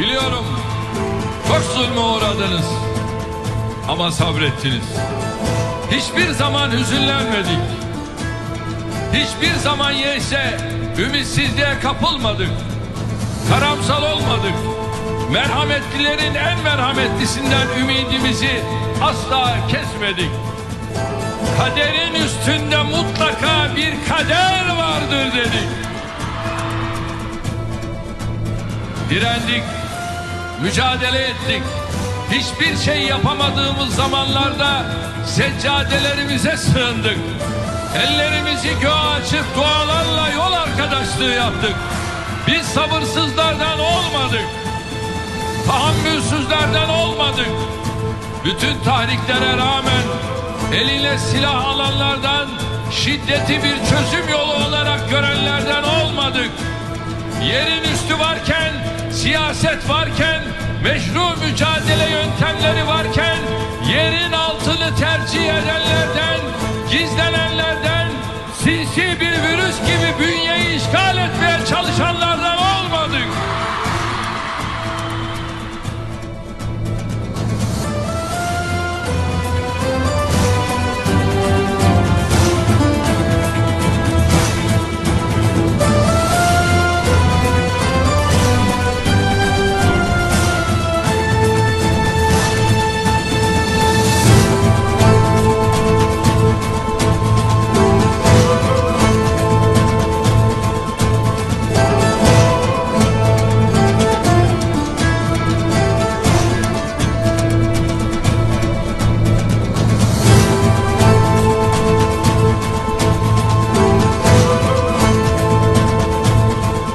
Biliyorum çok zulme uğradınız ama sabrettiniz. Hiçbir zaman hüzünlenmedik. Hiçbir zaman yese ümitsizliğe kapılmadık. Karamsal olmadık. Merhametlilerin en merhametlisinden ümidimizi asla kesmedik. Kaderin üstünde mutlaka bir kader vardır dedik. Direndik, mücadele ettik. Hiçbir şey yapamadığımız zamanlarda seccadelerimize sığındık. Ellerimizi göğe açıp dualarla yol arkadaşlığı yaptık. Biz sabırsızlardan olmadık. Tahammülsüzlerden olmadık. Bütün tahriklere rağmen eline silah alanlardan şiddeti bir çözüm yolu olarak görenlerden olmadık. Yerin üstü varken, siyaset varken, meşru mücadele yöntemleri varken yerin altını tercih edenlerden, gizlenenlerden sinsi bir virüs gibi bünyeyi işgal etmeye çalışan